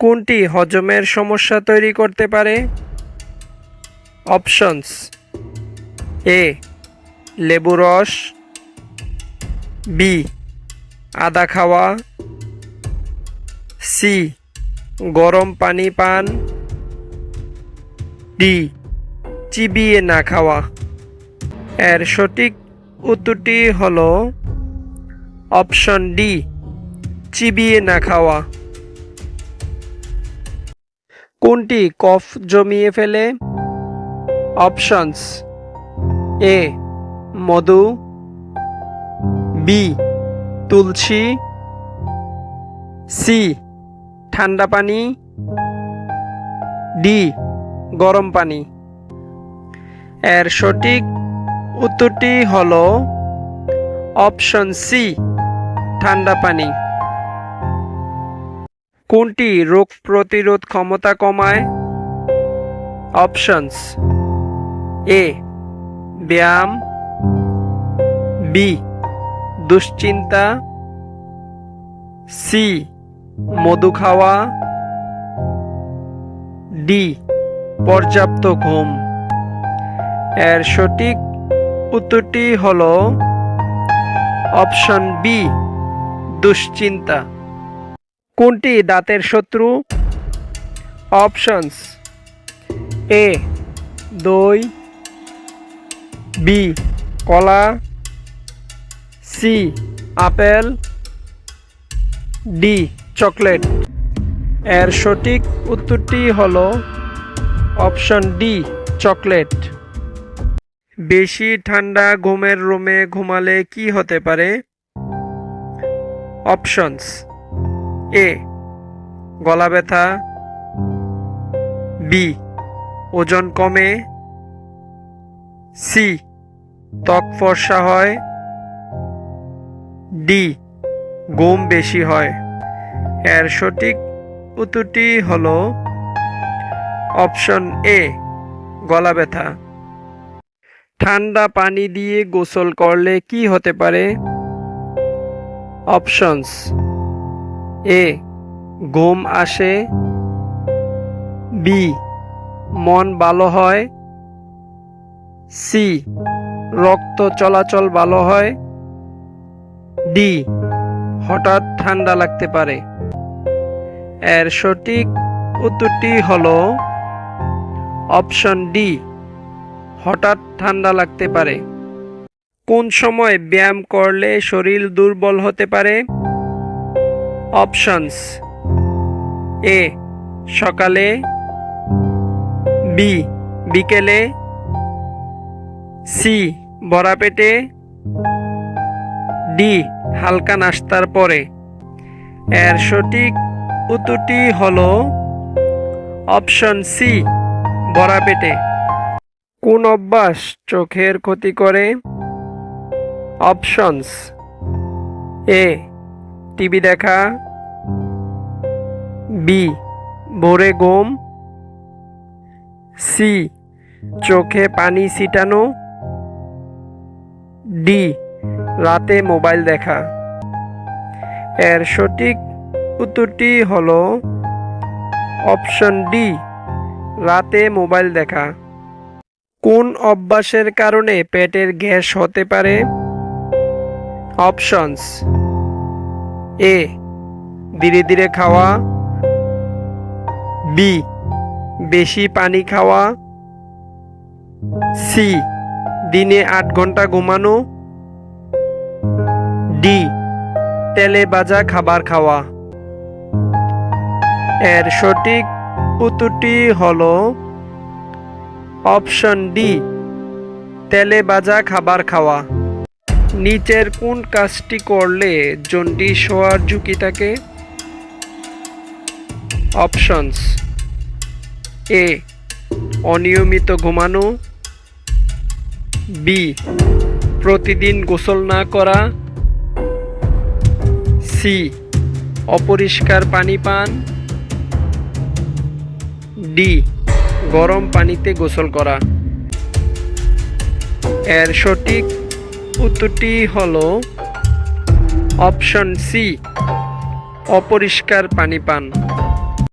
কোনটি হজমের সমস্যা তৈরি করতে পারে? অপশনস। এ, লেবু রস। বি, আদা খাওয়া। সি, গরম পানি পান। ডি, চিবিয়ে না খাওয়া। এর সঠিক উত্তরটি হল অপশন ডি, চিবিয়ে না খাওয়া। কোনটি কফ জমিয়ে ফেলে? অপশনস এ, মধু, বি, তুলসী, সি, ঠান্ডা পানি, ডি, গরম পানি। এর সঠিক উত্তরটি হল অপশন সি, ঠান্ডা পানি। কোনটি রোগ প্রতিরোধ ক্ষমতা কমায়? অপশনস। এ, ব্যায়াম। বি, দুশ্চিন্তা। সি, মধু খাওয়া। ডি, পর্যাপ্ত ঘুম। এর সঠিক উত্তরটি হল অপশন বি, দুশ্চিন্তা। কোনটি দাঁতের শত্রু? অপশনস এ, দই, বি, কলা, সি, আপেল, ডি, চকলেট। এর সঠিক উত্তরটি হল অপশন ডি, চকলেট। বেশি ঠান্ডা ঘুমের রুমে ঘুমালে কি হতে পারে? অপশনস এ, গলা ব্যথা। বি, ওজন কমে। সি, ত্বক ফর্সা হয়। ডি, ঘুম বেশি হয়। এর সঠিক উত্তরটি হল অপশন এ, গলা ব্যথা। ঠান্ডা পানি দিয়ে গোসল করলে কি হতে পারে? অপশনস এ, ঘুম আসে। বি, মন ভালো হয়। সি, রক্ত চলাচল ভালো হয়। ডি, হঠাৎ ঠান্ডা লাগতে পারে। এর সঠিক উত্তরটি হল অপশন ডি, হঠাৎ ঠান্ডা লাগতে পারে। কোন সময় ব্যায়াম করলে শরীর দুর্বল হতে পারে? অপশনস। এ, সকালে, বি, বিকেলে, সি বড়া পেটে ডি, হালকা নাস্তার পরে। এর সঠিক উত্তরটি হল অপশন সি বড়া পেটে কোন অভ্যাস চোখের ক্ষতি করে? অপশনস। এ টিভি দেখা। বি, ভোরে ঘুম। সি, চোখে পানি ছিটানো। ডি, রাতে মোবাইল দেখা। এর সঠিক উত্তরটি হল অপশন ডি, রাতে মোবাইল দেখা। কোন অভ্যাসের কারণে পেটের গ্যাস হতে পারে? অপশনস এ, ধীরে ধীরে খাওয়া। বি, বেশি পানি খাওয়া। সি, দিনে আট ঘণ্টা ঘুমানো। ডি, তেলে ভাজা খাবার খাওয়া। এর সঠিক উত্তরটি হল অপশন ডি, তেলে ভাজা খাবার খাওয়া। নিচের কোন কাজটি করলে জন্ডিস হওয়ার ঝুঁকি থাকে? অপশনস এ, অনিয়মিত ঘুমানো। বি, প্রতিদিন গোসল না করা। সি, অপরিষ্কার পানি পান। ডি, গরম পানিতে গোসল করা। এর সঠিক উত্তরটি হল অপশন সি অপরিষ্কার পানি পান।